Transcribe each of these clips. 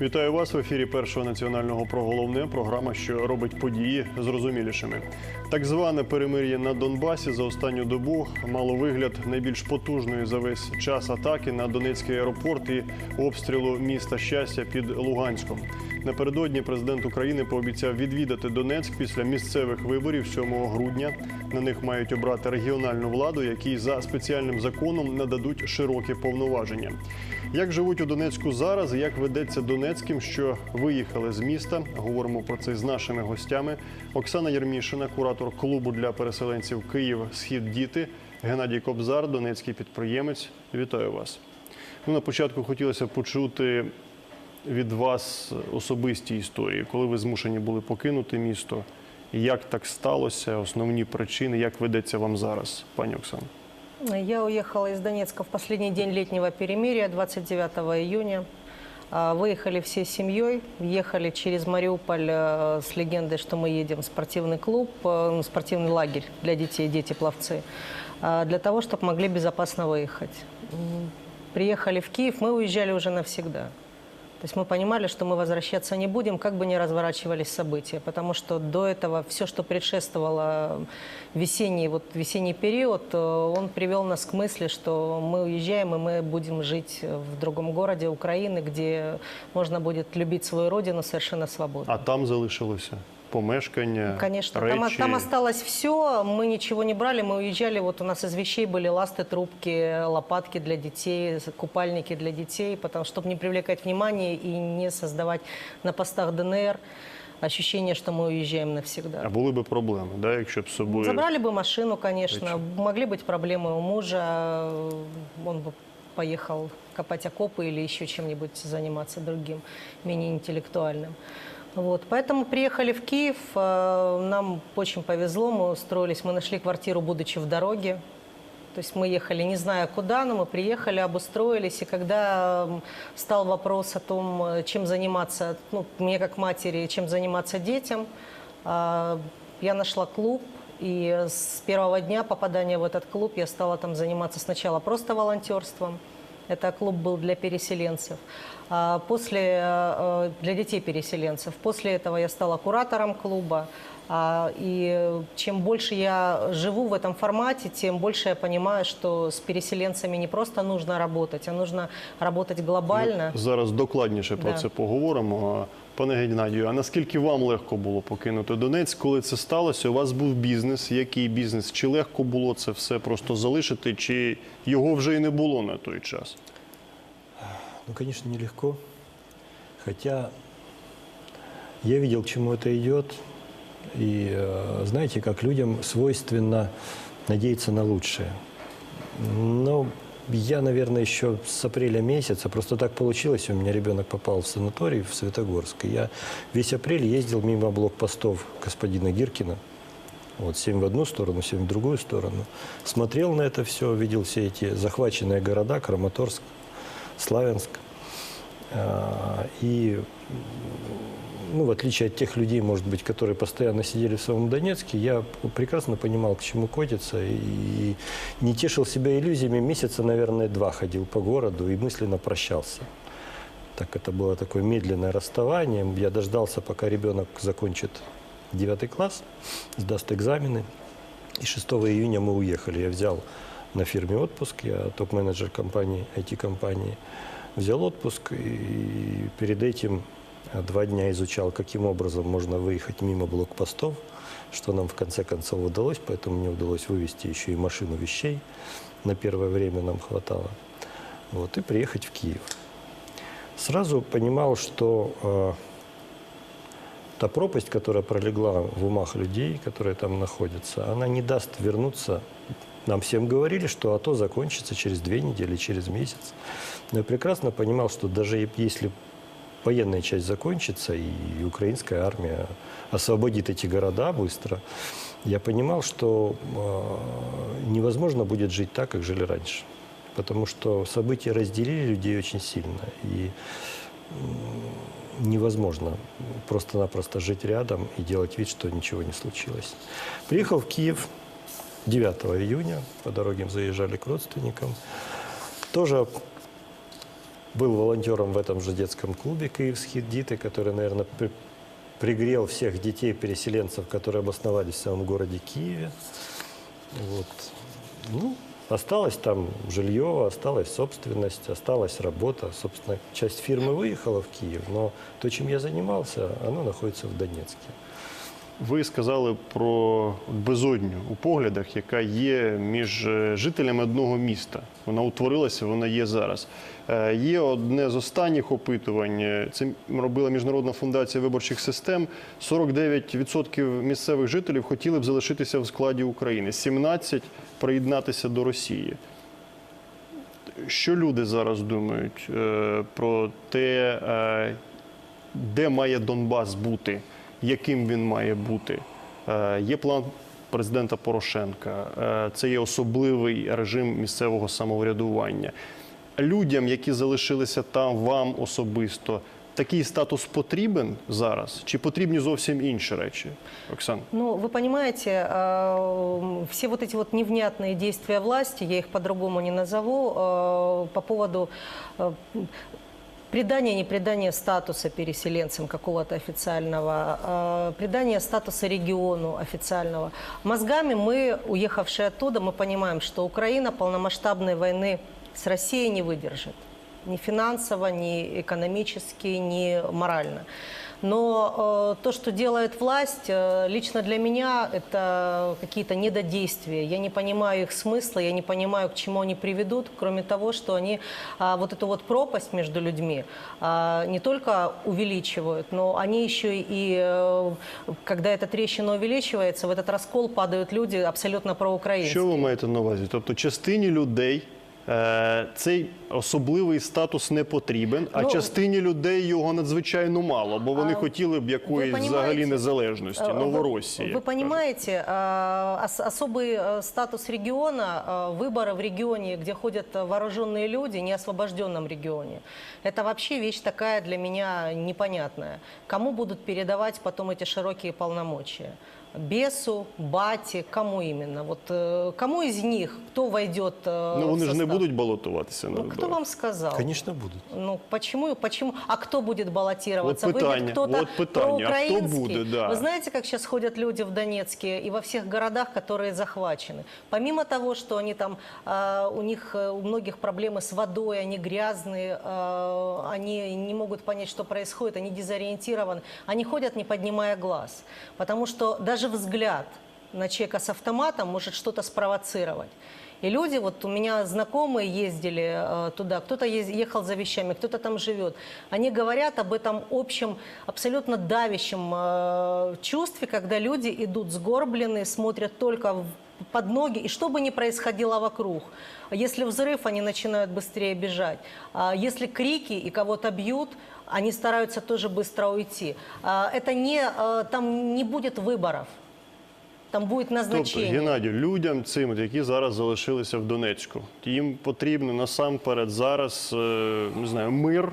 Вітаю вас в ефірі першого національного про головне. Програма, що робить події зрозумілішими. Так зване перемир'я на Донбасі за останню добу мало вигляд найбільш потужної за весь час атаки на Донецький аеропорт і обстрілу міста щастя під Луганськом. Напередодні президент України пообіцяв відвідати Донецьк після місцевих виборів 7 грудня. На них мають обрати регіональну владу, якій за спеціальним законом нададуть широкі повноваження. Як живуть у Донецьку зараз, як ведеться Донецьким, що виїхали з міста? Говоримо про це з нашими гостями. Оксана Єрмішина, куратор клубу для переселенців Київ Схід Діти, Геннадій Кобзар, донецький підприємець. Вітаю вас. Ну, на початку хотілося почути від вас особисті історії, коли ви змушені були покинути місто. Як так сталося? Основні причини, як ведеться вам зараз, пані Оксана? Я уехала из Донецка в последний день летнего перемирия, 29 июня. А, Выехали всей семьей, ехали через Мариуполь э, с легендой, что мы едем в спортивный клуб, э, ну, спортивный лагерь для детей, дети-пловцы, а, для того, чтобы могли безопасно выехать. М, Приехали в Киев, мы уезжали уже навсегда. То есть мы понимали, что мы возвращаться не будем, как бы ни разворачивались события, потому что до этого все, что предшествовало весенний, вот весенний период, э, он привел нас к мысли, что мы уезжаем и мы будем жить в другом городе Украины, где можно будет любить свою родину совершенно свободно. А там залишилося помешкання, Конечно, речі. там, там осталось все, мы ничего не брали, мы уезжали, вот у нас из вещей были ласты, трубки, лопатки для детей, купальники для детей, потому чтобы не привлекать внимание и не создавать на постах ДНР ощущение, что мы уезжаем навсегда. А були би проблеми, да, якщо б з собою. Забрали бы машину, конечно, могли быть проблемы у мужа, он бы поехал копать окопы или еще чем-нибудь заниматься другим, менее интеллектуальным. Вот, поэтому приехали в Киев, э, нам очень повезло, мы устроились, мы нашли квартиру, будучи в дороге, то есть мы ехали, не зная куда, но мы приехали, обустроились. И когда стал вопрос о том, э, чем заниматься, ну, мне как матери, чем заниматься детям, а, я нашла клуб. И с первого дня попадания в этот клуб я стала там заниматься сначала просто волонтерством. Это клуб был для переселенцев. А После, э, для детей-переселенцев. После этого я стала куратором клуба. А, И чем больше я живу в этом формате, тем больше я понимаю, что с переселенцами не просто нужно работать, а нужно работать глобально. Ми зараз докладніше про Да. це поговоримо. Пане Геннадію, а наскільки вам легко було покинути Донецьк, коли це сталося? У вас був бізнес. Який бізнес? Чи легко було це все просто залишити, чи його вже і не було на той час? Ну, конечно, нелегко. Хотя я видел, к чему это идет. И э, знаете, как людям свойственно надеяться на лучшее. Но я, наверное, еще с апреля месяца, просто так получилось, у меня ребенок попал в санаторий в Светогорск. Я весь апрель ездил мимо блокпостов господина Гиркина. Вот, семь в одну сторону, семь в другую сторону. Смотрел на это все, видел все эти захваченные города, Краматорск, Славянск. А, И, ну, в отличие от тех людей, может быть, которые постоянно сидели в своем Донецке, я прекрасно понимал, к чему котится, и не тешил себя иллюзиями. Месяца, наверное, два ходил по городу и мысленно прощался. Так это было такое медленное расставание. Я дождался, пока ребенок закончит девятый класс, сдаст экзамены. И 6 июня мы уехали. Я взял на фирме отпуск, я топ-менеджер компании, IT-компании. Взял отпуск и перед этим э, два дня изучал, каким образом можно выехать мимо блокпостов, что нам в конце концов удалось, поэтому мне удалось вывести еще и машину вещей. На первое время нам хватало. Вот, и приехать в Киев. Сразу понимал, что э, та пропасть, которая пролегла в умах людей, которые там находятся, она не даст вернуться. Нам всем говорили, что АТО закончится через две недели, через месяц. Но я прекрасно понимал, что даже если военная часть закончится и украинская армия освободит эти города быстро, я понимал, что э, невозможно будет жить так, как жили раньше. Потому что события разделили людей очень сильно. И невозможно просто-напросто жить рядом и делать вид, что ничего не случилось. Приехал в Киев 9 июня, по дороге заезжали к родственникам. Тоже был волонтером в этом же детском клубе «Киевские диты», который, наверное, при- пригрел всех детей-переселенцев, которые обосновались в самом городе Киеве. Вот. Ну, осталось там жилье, осталась собственность, осталась работа. Собственно, часть фирмы выехала в Киев, но то, чем я занимался, оно находится в Донецке. Ви сказали про безодню у поглядах, яка є між е, жителями одного міста. Вона утворилася, вона є зараз. Е, Є одне з останніх опитувань. е, Це робила Міжнародна фундація виборчих систем. 49% місцевих жителів хотіли б залишитися в складі України, 17% приєднатися до Росії. Що люди зараз думають про те, де має Донбас бути, яким він має бути? Е, Є план президента Порошенка, е, це є особливий режим місцевого самоврядування. Людям, які залишилися там, вам особисто, такий статус потрібен зараз? Чи потрібні зовсім інші речі, Оксан? Ну, вы понимаете, э, все вот эти вот невнятные действия власти, я их по-другому не назову, э, по поводу э, придания, непридания статуса переселенцам какого-то официального, э, придания статуса региону официального. Мозгами мы, уехавшие оттуда, мы понимаем, что Украина полномасштабной войны с Россией не выдержит. Ни финансово, ни экономически, ни морально. Но э, то, что делает власть, э, лично для меня это какие-то недодействия. Я не понимаю их смысла, я не понимаю, к чему они приведут, кроме того, что они а, вот эту вот пропасть между людьми а, не только увеличивают, но они еще и, э, когда эта трещина увеличивается, в этот раскол падают люди абсолютно проукраинские. Що ви маєте на увазі? Тобто частині людей е, цей особливий статус не потрібен, а Ну, частині людей його надзвичайно мало, бо вони А, хотіли б якоїсь понимаете, взагалі незалежності, Э, Новоросії. Вы, як вы понимаете, э, ос- особый э, статус региона, э, выборы в регионе, где ходят э, вооруженные люди, не освобожденном регионе, это вообще вещь такая для меня непонятная. Кому будут передавать потом эти широкие полномочия? Бесу, Бати, кому именно? Вот э, кому из них, кто войдет э, Ну в вони ж не будуть балотуватися на Ну, кто виборах. вам сказал? Конечно, будут. Ну почему? Почему? А кто будет баллотироваться? Вот Выйдет питание, кто-то вот питание, а кто проукраинский? будет, да. Вы знаете, как сейчас ходят люди в Донецке и во всех городах, которые захвачены? Помимо того, что они там, а, у них э, у многих проблемы с водой, они грязные, а, они не могут понять, что происходит, они дезориентированы, они ходят, не поднимая глаз, потому что даже взгляд на человека с автоматом может что-то спровоцировать. И люди, вот у меня знакомые ездили э, туда, кто-то ехал за вещами, кто-то там живет. Они говорят об этом общем, абсолютно давящем э, чувстве, когда люди идут сгорбленные, смотрят только под ноги, и что бы ни происходило вокруг. Если взрыв, они начинают быстрее бежать. А Если крики и кого-то бьют, они стараются тоже быстро уйти. А, Это не, э, там не будет выборов. Там будет Тобто, назначение. Геннадію, людям цим, от, які зараз залишилися в Донецьку, їм потрібно насамперед зараз е, не знаю, мир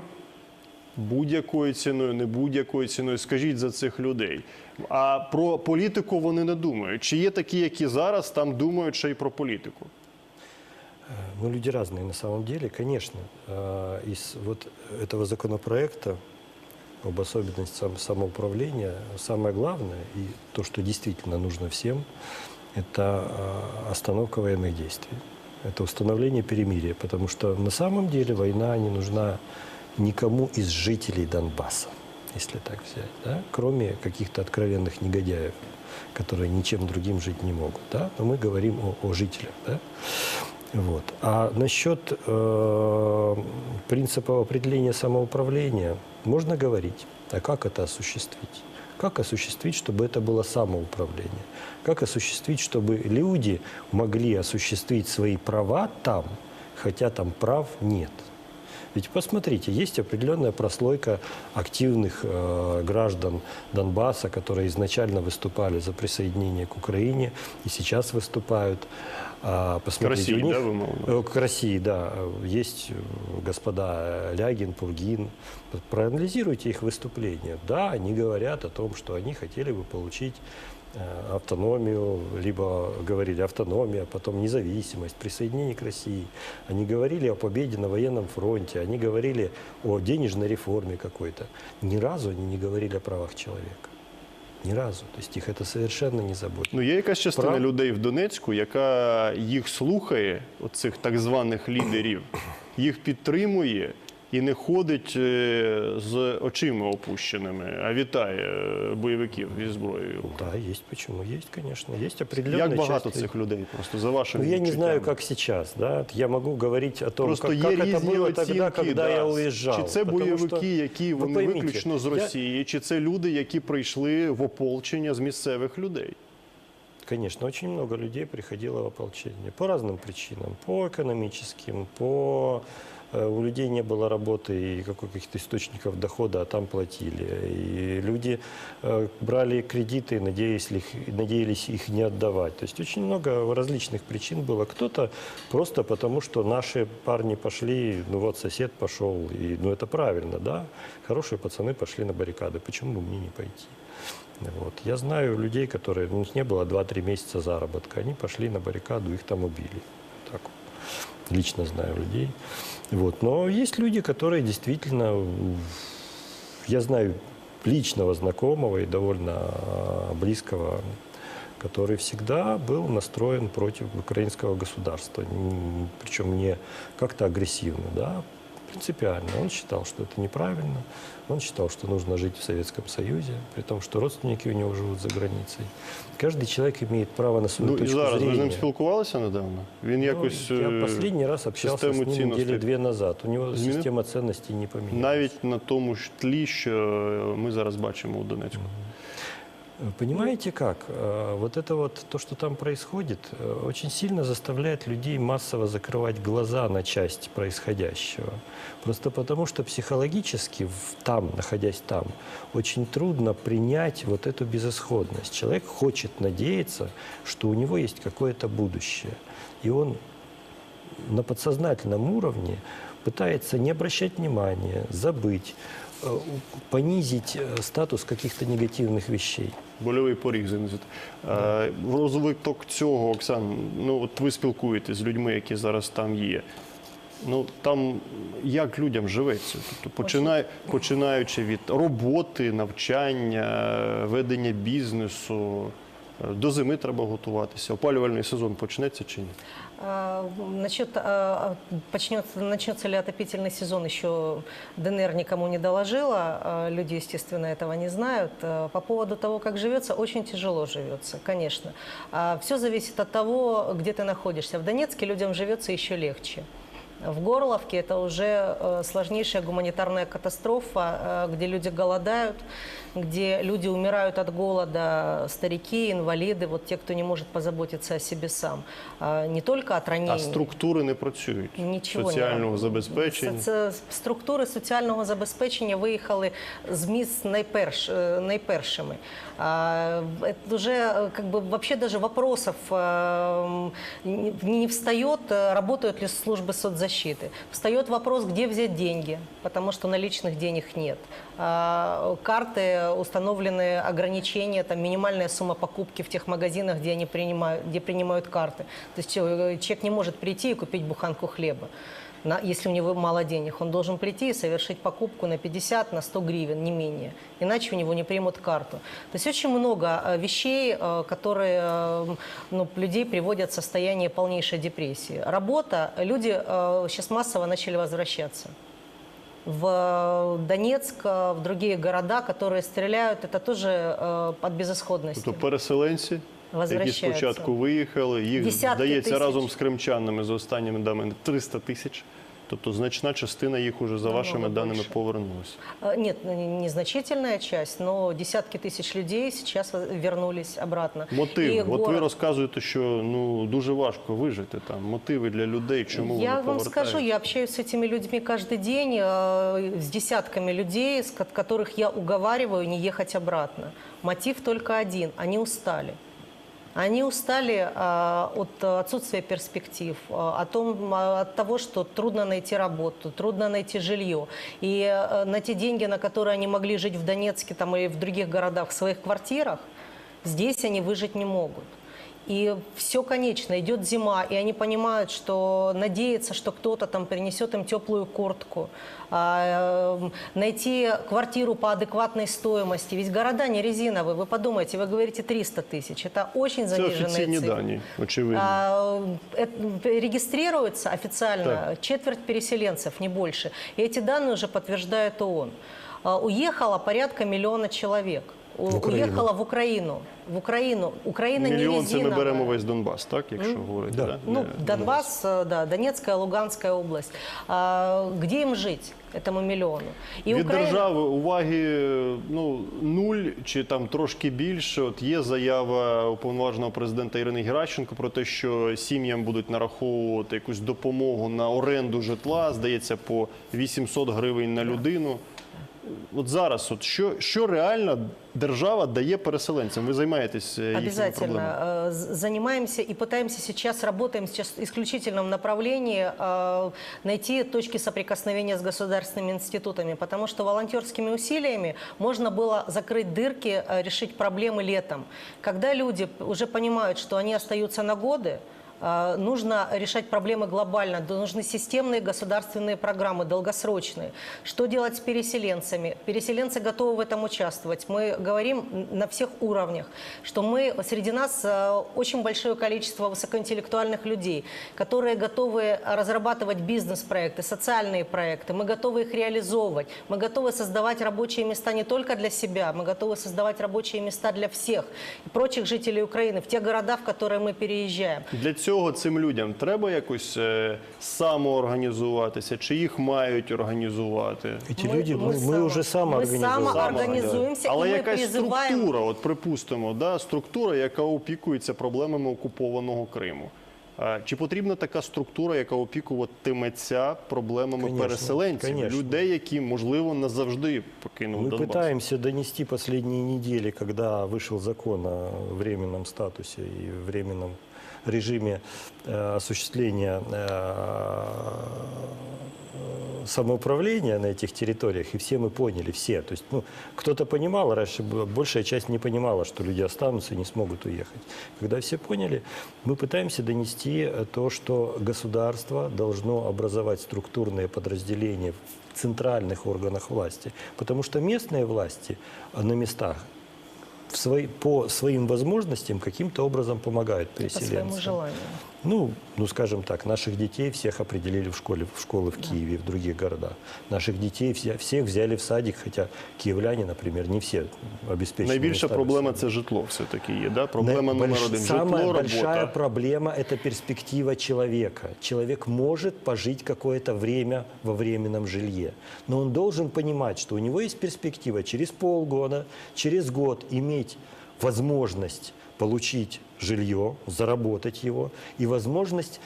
будь-якою ціною, не будь-якою ціною. Скажіть за цих людей. А про політику вони не думають. Чи є такі, які зараз там думають ще й про політику? Ну, люди разные на самом деле, конечно. Э, Из вот этого законопроекта об особенностях сам- самоуправления самое главное и то, что действительно нужно всем, это э, остановка военных действий. Это установление перемирия, потому что на самом деле война не нужна никому из жителей Донбасса, если так взять, да? кроме каких-то откровенных негодяев, которые ничем другим жить не могут. Да? Но мы говорим о, о жителях. Да? Вот. А насчет э, принципа определения самоуправления можно говорить. А как это осуществить? Как осуществить, чтобы это было самоуправление? Как осуществить, чтобы люди могли осуществить свои права там, хотя там прав нет? Ведь посмотрите, есть определенная прослойка активных э, граждан Донбасса, которые изначально выступали за присоединение к Украине и сейчас выступают. А, посмотрите, России, у них- да, вы Э, К России, да. Есть э, господа Лягин, Пургин. Проанализируйте их выступления. Да, они говорят о том, что они хотели бы получить э, автономию, либо говорили автономия, потом независимость, присоединение к России. Они говорили о победе на военном фронте, они говорили о денежной реформе какой-то. Ни разу они не говорили о правах человека. Ни разу. То есть их это совершенно не заботит. Ну, є якась частина Прав- людей в Донецьку, яка їх слухає, оцих так званих лідерів, їх підтримує і не ходить е, з очима опущеними, а вітає е, бойовиків зі зброєю. Да, есть. Почему? Есть, конечно. Есть определенная Як багато часть цих людей просто за вашим Ну, я не знаю, відчуттям? как сейчас, да. Я могу говорить о том, Просто как, є как это різні было оцінки, тогда, когда да. я уезжал. Чи це Потому бойовики, что, які вы вони поймите, виключно з я- Росії, чи це люди, які прийшли в ополчення з місцевих людей? Конечно, очень много людей приходило в ополчение по разным причинам. По экономическим, по... э, У людей не было работы и каких-то источников дохода, а там платили. И люди э, брали кредиты, надеялись их, надеялись их не отдавать. То есть очень много различных причин было. Кто-то просто потому, что наши парни пошли, ну вот сосед пошел, и, ну это правильно, да? Хорошие пацаны пошли на баррикады, почему бы мне не пойти? Вот. Я знаю людей, которые, ну, у них не было 2-3 месяца заработка, они пошли на баррикаду, их там убили. Лично знаю людей. Вот. Но есть люди, которые действительно, я знаю личного знакомого и довольно а, близкого, который всегда был настроен против украинского государства, причем не как-то агрессивно, да, принципиально. Он считал, что это неправильно. Он считал, что нужно жить в Советском Союзе, при том, что родственники у него живут за границей. Каждый человек имеет право на свою Ну і точку зараз ви з ним зрения. спілкувалися недавно? Він Ну, якось я е, последний раз общался с систему ним недели цінностей две назад. У него Изменил? система ценностей не поменялась. навіть на тому ж тлі, що ми зараз бачимо у Донецьку. Понимаете как? Э, Вот это вот то, что там происходит, э, очень сильно заставляет людей массово закрывать глаза на часть происходящего. Просто потому, что психологически там, находясь там, очень трудно принять вот эту безысходность. Человек хочет надеяться, что у него есть какое-то будущее. И он на подсознательном уровне пытается не обращать внимания, забыть, понизить э, статус каких-то негативных вещей. Больовий поріг знизити. Да. В розвиток цього, Оксан, ну от ви спілкуєтесь з людьми, які зараз там є. Ну там як людям живеться? Тобто, починає, починаючи від роботи, навчання, ведення бізнесу. До зими треба готуватися. Опалювальний сезон почнеться чи ні? А, Насчет, а, начнется ли отопительный сезон, еще ДНР никому не доложила. А, Люди, естественно, этого не знают. А, По поводу того, как живется, очень тяжело живется, конечно. Все зависит от того, где ты находишься. В Донецке людям живется еще легче. В Горловке это уже э, сложнейшая гуманитарная катастрофа, э, где люди голодают, где люди умирают от голода, старики, инвалиды, вот те, кто не может позаботиться о себе сам. А, Не только от ранений. А структури не працюють Нічого соціального не забезпечення. Це, це структури соціального забезпечення виїхали з міст найперш, е, найпершими. А, это уже е, как бы вообще даже вопросов е, м, не не встает, е, работают ли службы соцзащиты. Встает вопрос, где взять деньги, потому что наличных денег нет. А, Карты установлены ограничения, там минимальная сумма покупки в тех магазинах, где они принимают, где принимают карты. То есть э, человек не может прийти и купить буханку хлеба на- если у него мало денег, он должен прийти и совершить покупку на 50, на 100 гривен, не менее. Иначе у него не примут карту. То есть очень много э, вещей, э, которые ну, людей приводят в состояние полнейшей депрессии. Работа, люди сейчас массово начали возвращаться в Донецк, э, в другие города, которые стреляют, это тоже э, от безысходности. Тобто переселенці, які Возвращаються. спочатку виїхали, їх Десятки здається тисяч. разом з кримчанами за останніми даними 300 тисяч. Тобто значна частина їх уже за Намного вашими даними більше. повернулася. Э, Нет, ну, не- незначительная часть, но десятки тысяч людей сейчас вернулись обратно. Мотив. И От ви город- розказуєте, що ну дуже важко вижити там. Мотиви для людей, чому Я вони вам повертаються? скажу, я общаюсь с этими людьми каждый день, э, с десятками людей, с ко- которых я уговариваю не ехать обратно. Мотив только один – они устали. Они устали а, от отсутствия перспектив, а, о том, а, от того, что трудно найти работу, трудно найти жилье. И а, на те деньги, на которые они могли жить в Донецке там, или в других городах, в своих квартирах, здесь они выжить не могут И все конечно, идет зима, и они понимают, что надеяться, что кто-то там принесет им теплую куртку, а, э, найти квартиру по адекватной стоимости. Ведь города не резиновые. Вы подумайте, вы говорите 300 тысяч. Это очень Це заниженные офіційні цифры. дані, очевидно. А, э, Регистрируется официально Так. четверть переселенцев, не больше. И эти данные уже подтверждает ООН. А, Уехало порядка миллиона человек. В Украину. Уехала в Украину. В Украину. Украина не Мільйон це ми беремо весь Донбас, так? Якщо говорити, да. да? Ну, Не- Донбасс, э, да, Донецкая, Луганская область. А, где им жить, этому миллиону? И Від Украина- держави уваги ну нуль чи там трошки більше. От є заява уповноваженого президента Ірини Геращенко про те, що сім'ям будуть нараховувати якусь допомогу на оренду житла, здається, по 800 гривень на людину. От зараз, от що, що реально держава дає переселенцям? Ви займаєтесь е, їхніми Обязательно. проблемами? Э, з- Занимаемся и пытаемся сейчас, работаем сейчас исключительно в направлении э, найти точки соприкосновения с государственными институтами, потому что волонтерскими усилиями можно было закрыть дырки, э, решить проблемы летом. Когда люди уже понимают, что они остаются на годы, э, нужно решать проблемы глобально, нужны системные государственные программы, долгосрочные. Что делать с переселенцами? Переселенцы готовы в этом участвовать. Мы говорим на всех уровнях, что мы, среди нас э, очень большое количество высокоинтеллектуальных людей, которые готовы разрабатывать бизнес-проекты, социальные проекты. Мы готовы их реализовывать. Мы готовы создавать рабочие места не только для себя, мы готовы создавать рабочие места для всех и прочих жителей Украины в те города, в которые мы переезжаем. Для цього цим людям треба якось е, самоорганізуватися, чи їх мають організувати? Эти Мы- люди, мы мы, мы само- уже мы самоорганизованы. самоорганизуемся, Але и мы якась призываем... структура, от припустимо, да, структура, яка опікується проблемами окупованого Криму. А Чи потрібна така структура, яка опікуватиметься проблемами Конечно, переселенців, конечно. людей, які можливо назавжди покинули Мы Донбас? пытаемся донести последние недели, когда вышел закон о временном статусе и временном режиме э, осуществления э, самоуправления на этих территориях, и все мы поняли, все. То есть, ну, кто-то понимал, раньше было- большая часть не понимала, что люди останутся и не смогут уехать. Когда все поняли, мы пытаемся донести э, то, что государство должно образовать структурные подразделения в центральных органах власти, потому что местные власти на местах в свои, по своим возможностям каким-то образом помогают По своему переселенцам. желанию. Ну, ну, скажем так, наших детей всех определили в школе, в школы в Киеве в других городах. Наших детей все, всех взяли в садик, хотя киевляне, например, не все обеспечены. Найбільша местами проблема це житло, все-таки є. Да? Проблема Больш- номер один. Самая Житло, большая проблема – это перспектива человека. Человек может пожить какое-то время во временном жилье, но он должен понимать, что у него есть перспектива через полгода, через год иметь возможность получить жилье, заработать его и возможность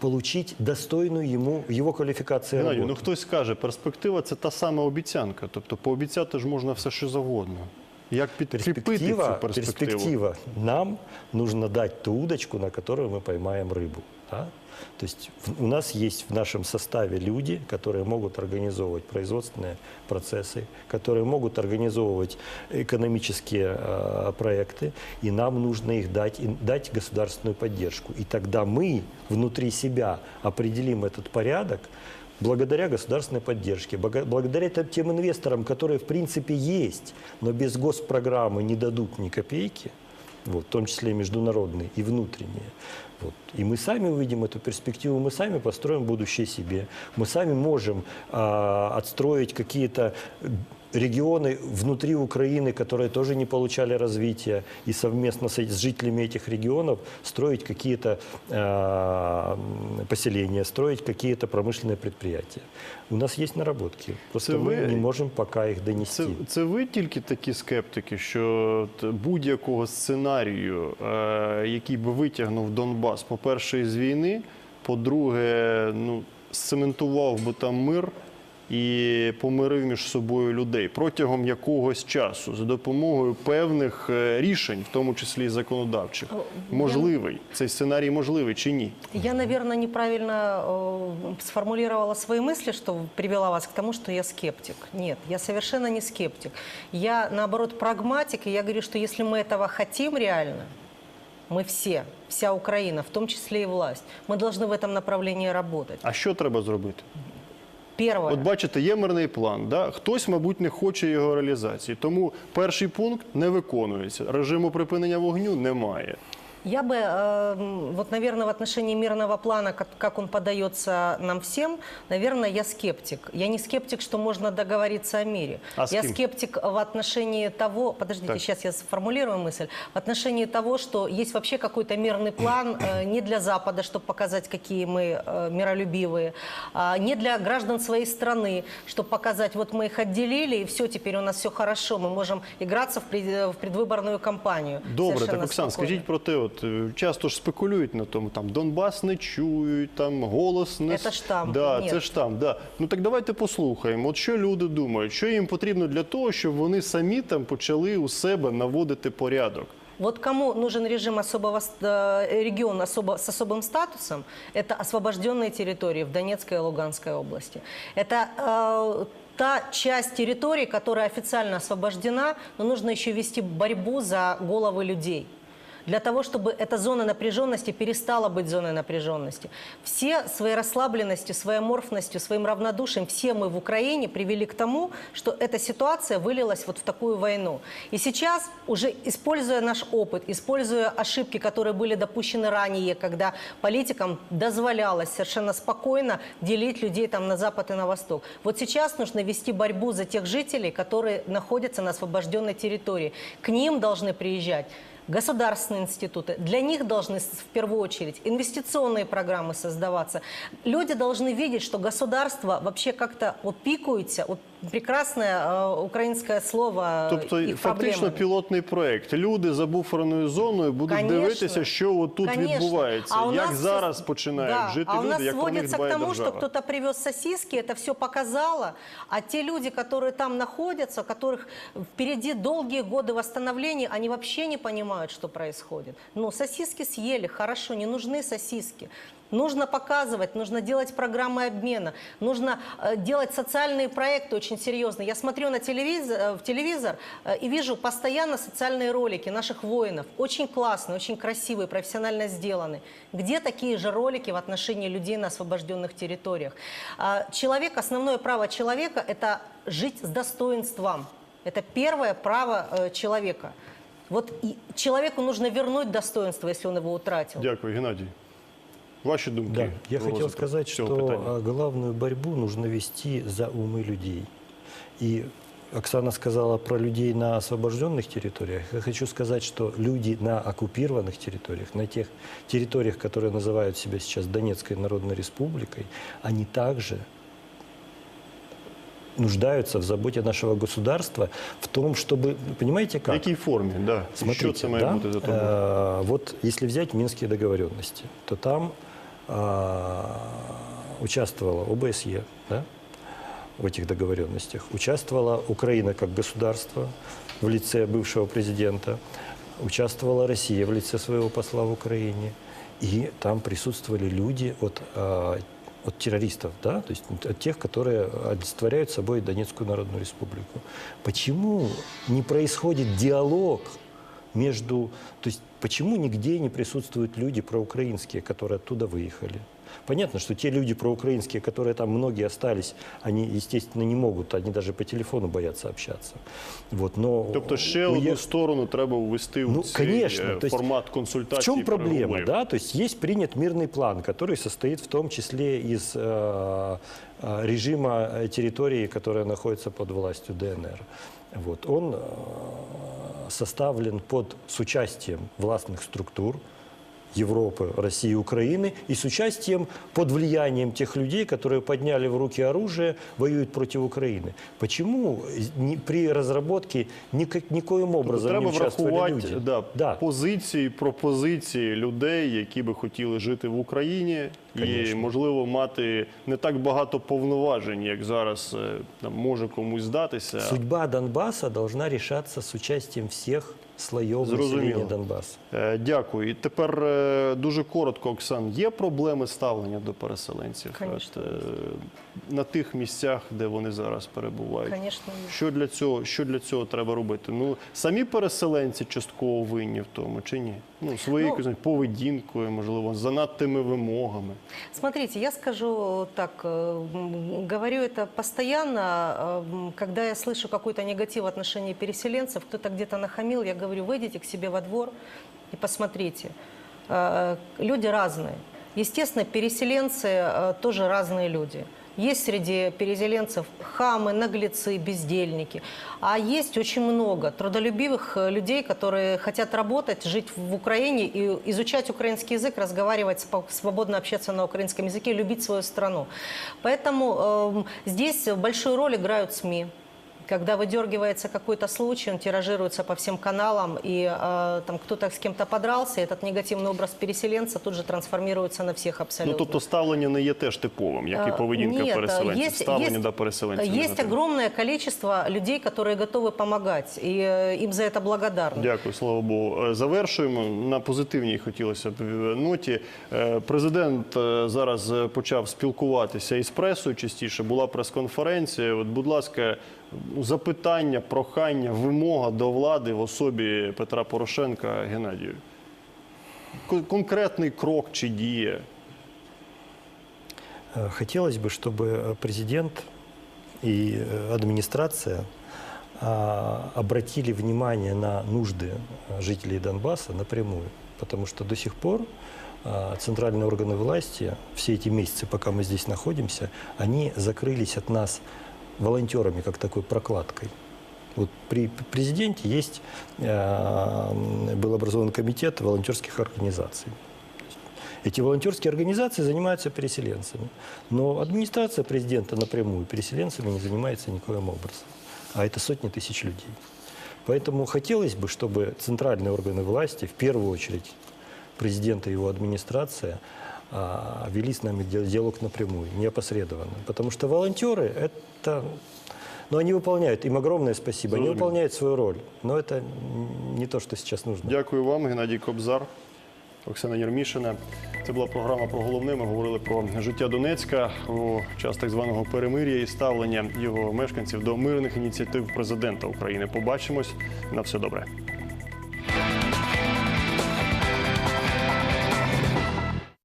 получить достойну йому його квалификации Геннадій, ну хтось скаже, перспектива це та сама обіцянка. Тобто пообіцяти ж можна все, що завгодно. Як підкріпити цю перспектива, перспективу? перспектива. Нам нужно дать ту удочку, на которую мы поймаємо рибу. да? То есть у нас есть в нашем составе люди, которые могут организовывать производственные процессы, которые могут организовывать экономические э, проекты, и нам нужно их дать, и дать государственную поддержку. И тогда мы внутри себя определим этот порядок, благодаря государственной поддержке, благодаря тем инвесторам, которые в принципе есть, но без госпрограммы не дадут ни копейки, вот, в том числе и международные и внутренние. Вот. И мы сами увидим эту перспективу, мы сами построим будущее себе, мы сами можем а, отстроить какие-то регионы внутри Украины, которые тоже не получали развития, и совместно с, эти- с жителями этих регионов строить какие-то э, м, поселения, строить какие-то промышленные предприятия. У нас есть наработки, просто Це мы ви- не можем пока их донести. Це, це ви тільки такі скептики, що от будь-якого сценарію, е, який би витягнув Донбас, по-перше, із війни, по-друге, ну, сцементував би там мир і помирив між собою людей протягом якогось часу за допомогою певних е, рішень, в тому числі і законодавчих. Можливий цей сценарій можливий чи ні? Я, наверное, неправильно э, сформулировала свои мысли, что привела вас к тому, что я скептик. Нет, я совершенно не скептик. Я, наоборот, прагматик, и я говорю, что если мы этого хотим реально, мы все, вся Украина, в том числе и власть, мы должны в этом направлении работать. А що треба зробити? Первое. От бачите, є мирний план. Да? Хтось, мабуть, не хоче його реалізації. Тому перший пункт не виконується. Режиму припинення вогню немає. Я бы, э, м, вот, наверное, в отношении мирного плана, как, как он подается нам всем, наверное, я скептик. Я не скептик, что можно договориться о мире. А я скептик в отношении того, подождите, Так. сейчас я сформулирую мысль, в отношении того, что есть вообще какой-то мирный план э, не для Запада, чтобы показать, какие мы э, миролюбивые, а не для граждан своей страны, чтобы показать, вот мы их отделили, и все, теперь у нас все хорошо, мы можем играться в, пред- в предвыборную кампанию. Добре, так Совершенно Оксан, спокойно. скажіть про те, от е, часто ж спекулюють на тому, там Донбас не чують, там голос не Це штамп, Да, ні. це штамп. Да. Ну так давайте послухаємо. От що люди думають, що їм потрібно для того, щоб вони самі там почали у себе наводити порядок. Вот кому нужен режим особого ст- э, регион особо, с особым статусом, это освобожденные территории в Донецкой и Луганской области. Это э, та часть территории, которая официально освобождена, но нужно еще вести борьбу за головы людей. Для того, чтобы эта зона напряженности перестала быть зоной напряженности. Все своей расслабленностью, своей аморфностью, своим равнодушием, все мы в Украине привели к тому, что эта ситуация вылилась вот в такую войну. И сейчас, уже используя наш опыт, используя ошибки, которые были допущены ранее, когда политикам дозволялось совершенно спокойно делить людей там на запад и на восток. Вот сейчас нужно вести борьбу за тех жителей, которые находятся на освобожденной территории. К ним должны приезжать государственные институты. Для них должны в первую очередь инвестиционные программы создаваться. Люди должны видеть, что государство вообще как-то вот пикуется. Вот прекрасное э, украинское слово Тобто, их фактично, проблемами. пілотний проект. Люди за буферною зоною будуть Конечно. дивитися, що отут Конечно. відбувається, А у як нас зараз всё- починають да. жити а у люди, нас як про них сводится к дбає тому, держава. что кто-то привез сосиски, это все показало, а те люди, которые там находятся, у которых впереди долгие годы восстановления, они вообще не понимают, что происходит. Ну, сосиски съели, хорошо, не нужны сосиски. Нужно показывать, нужно делать программы обмена, нужно э, делать социальные проекты очень серьезные. Я смотрю на телевизор, э, в телевизор э, и вижу постоянно социальные ролики наших воинов. Очень классные, очень красивые, профессионально сделаны. Где такие же ролики в отношении людей на освобожденных территориях? А, Человек, основное право человека – это жить с достоинством. Это первое право человека. Вот человеку нужно вернуть достоинство, если он его утратил. Дякую, Геннадій. Ваші думки. Да, я про хотел розвиток сказать, цього что питання? а, главную борьбу нужно вести за умы людей. И Оксана сказала про людей на освобожденных территориях. Я хочу сказать, что люди на оккупированных территориях, на тех территориях, которые называют себя сейчас Донецкой Народной Республикой, они также нуждаются в заботе нашего государства, в том, чтобы, понимаете В как? якій формі? Да. І Смотрите, що це має да, бути за тобою? э, вот если взять Минские договоренности, то там а, участвовала ОБСЕ, да, в этих договоренностях, участвовала Украина как государство в лице бывшего президента, участвовала Россия в лице своего посла в Украине, и там присутствовали люди от, а, от террористов, да, то есть от тех, которые олицетворяют собой Донецкую Народную Республику. Почему не происходит диалог между... То есть почему нигде не присутствуют люди проукраинские, которые оттуда выехали? Понятно, что те люди проукраинские, которые там многие остались, они, естественно, не могут, они даже по телефону боятся общаться. Вот, но Тобто ще уех- одну сторону треба ввести Ну, у цей конечно, е, то есть формат консультації. В чем проблема? переговорів. Да? То есть есть принят мирный план, который состоит в том числе из э, а, режима э, территории, которая находится под властью ДНР. Вот. Он э, составлен под, с участием властных структур Европы, России, Украины и с участием под влиянием тех людей, которые подняли в руки оружие, воюют против Украины. Почему ни- при разработке никак, никоим образом Треба не участвовали врахувати люди? да, Да. позиції, пропозиції людей, які би хотіли жити в Україні, і Конечно. можливо мати не так багато повноважень, як зараз е, там може комусь здатися. Судьба Донбасса должна решаться с участием всех слоев Зрозуміло. населения Донбасса. Е, Дякую. І тепер е, дуже коротко, Оксан. Є проблеми ставлення до переселенців Конечно. От, е, на тих місцях, де вони зараз перебувають? Конечно, есть. Що для цього, що для цього треба робити? Ну самі переселенці частково винні в тому чи ні? Ну своєю Ну, якоюсь поведінкою, можливо, занадтими вимогами. Смотрите, я скажу так, э, м, говорю это постоянно, э, м, когда я слышу какой-то негатив в отношении переселенцев, кто-то где-то нахамил, я говорю, выйдите к себе во двор и посмотрите. Э, Люди разные. Естественно, переселенцы э, тоже разные люди. Есть среди переселенцев хамы, наглецы, бездельники. А есть очень много трудолюбивых э, людей, которые хотят работать, жить в Украине и изучать украинский язык, разговаривать, свободно общаться на украинском языке, любить свою страну. Поэтому эм, здесь большую роль играют СМИ Когда выдергивается какой-то случай, он тиражируется по всем каналам, и э, там кто-то с кем-то подрался, и этот негативный образ переселенца тут же трансформируется на всех абсолютно. Ну тобто ставлення не є теж типовим, як і Э, поведінка нет, переселенців. есть- ставлення есть- до переселенців. не Есть негативне. огромное количество людей, которые готовы помогать, и э, им за это благодарны. Дякую, слава Богу. Е, Завершуємо на позитивній хотілося б е, ноті. Е, Президент е, зараз е, почав спілкуватися із пресою частіше. Була прес-конференція. От, будь ласка, запитання, прохання, вимога до влади в особі Петра Порошенка Геннадію. Кон- Конкретний крок чи дія. Э, Хотелось бы, чтобы э, президент и э, администрация а, обратили внимание на нужды э, жителей Донбасса напрямую. Потому что до сих пор а, центральные органы власти, все эти месяцы, пока мы здесь находимся, они закрылись от нас волонтерами, как такой прокладкой. Вот при президенте есть, э, был образован комитет волонтерских организаций. Эти волонтерские организации занимаются переселенцами. Но администрация президента напрямую переселенцами не занимается никоим образом. А это сотни тысяч людей. Поэтому хотелось бы, чтобы центральные органы власти, в первую очередь президент и его администрация, вели с нами ди- диалог напрямую, не опосредованно. Потому что волонтеры – это… Ну, они выполняют, им огромное спасибо, они Зрозуміло. выполняют свою роль. Но это не то, что сейчас нужно. Дякую вам, Геннадій Кобзар, Оксана Єрмішина. Це була програма про головне. Ми говорили про життя Донецька у час так званого перемир'я і ставлення його мешканців до мирних ініціатив президента України. Побачимось на все добре.